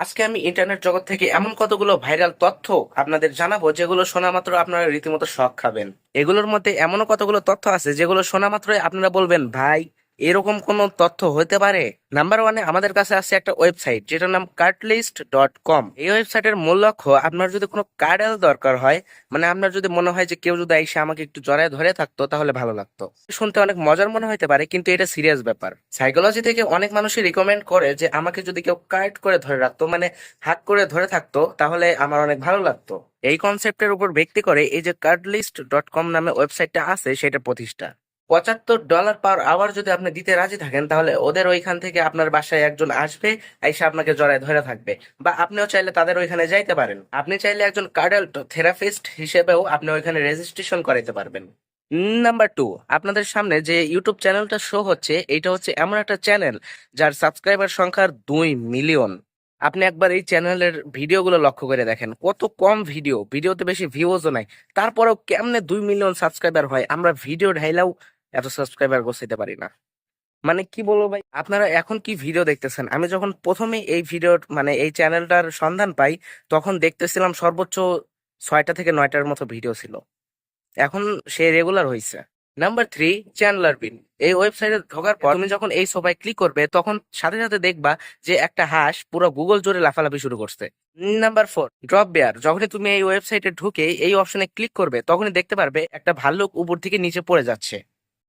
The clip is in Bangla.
আজকে আমি ইন্টারনেট জগৎ থেকে এমন কতগুলো ভাইরাল তথ্য আপনাদের জানাব, যেগুলো শোনা মাত্র আপনারা রীতিমতো শখ খাবেন। এগুলোর মধ্যে এমনও কতগুলো তথ্য আছে, যেগুলো শোনা মাত্রই আপনারা বলবেন, ভাই এরকম কোন তথ্য হতে পারে? নাম্বার ওয়ানে আমাদের কাছে আছে একটা ওয়েবসাইট যেটার নাম কার্টলিস্ট ডট কম এই ওয়েবসাইটের মূল লক্ষ্য, আপনার যদি কোনো কার্ডেল দরকার হয় মানে আপনার যদি মনে হয় যে কেউ যদি এসে আমাকে একটু জড়ায় ধরে থাকতো, তাহলে ভালো লাগতো। শুনতে অনেক মজার মনে হতে পারে, কিন্তু এটা সিরিয়াস ব্যাপার। সাইকোলজি থেকে অনেক মানুষই রিকমেন্ড করে যে আমাকে যদি কেউ কার্ড করে ধরে রাখতো মানে হাত করে ধরে থাকতো, তাহলে আমার অনেক ভালো লাগতো। এই কনসেপ্টের উপর ভিত্তি করে এই যে কার্ডলিস্ট ডট কম নামে ওয়েবসাইটটা আছে, সেটা প্রতিষ্ঠা। পঁচাত্তর ডলার পার আওয়ার যদি আপনি দিতে রাজি থাকেন, তাহলে ওদের ওইখান থেকে আপনার বাসায় একজন আসবে, এসে আপনাকে জড়ায় ধরে থাকবে। বা আপনিও চাইলে তাদের ওইখানে যাইতে পারেন। আপনি চাইলে একজন কার্ডাল থেরাপিস্ট হিসেবেও আপনি ওইখানে রেজিস্ট্রেশন করাইতে পারবেন। নাম্বার টু আপনাদের সামনে যে ইউটিউব চ্যানেলটা শো হচ্ছে এটা হচ্ছে এমন একটা চ্যানেল যার সাবস্ক্রাইবার সংখ্যার দুই মিলিয়ন আপনি একবার এই চ্যানেলের ভিডিওগুলো লক্ষ্য করে দেখেন। কত কম ভিডিও ভিডিওতে বেশি ভিউজও নাই। তারপরেও কেমনে দুই মিলিয়ন সাবস্ক্রাইবার হয়? আমরা ভিডিও ঢাইলাও এত সাবস্ক্রাইবার গোছাইতে পারি না। মানে কি বলব ভাই, আপনারা এখন কি ভিডিও দেখতেছেন? আমি যখন প্রথমে এই ভিডিওর মানে এই চ্যানেলটার সন্ধান পাই, তখন দেখতেছিলাম সর্বোচ্চ ছয়টা থেকে নয়টার মতো ভিডিও ছিল। এখন সে রেগুলার হয়েছে নাম্বার থ্রি চ্যানেলার বিন এই ওয়েবসাইটে ঢোকার পর তুমি যখন এই সবাই ক্লিক করবে, তখন সাথে সাথে দেখবা যে একটা হাঁস পুরো গুগল জোরে লাফালাফি শুরু করছে। নাম্বার ফোর ড্রপ বেয়ার যখনই তুমি এই ওয়েবসাইটে ঢুকে এই অপশনে ক্লিক করবে, তখনই দেখতে পারবে একটা ভাল্লুক উপর থেকে নিচে পড়ে যাচ্ছে।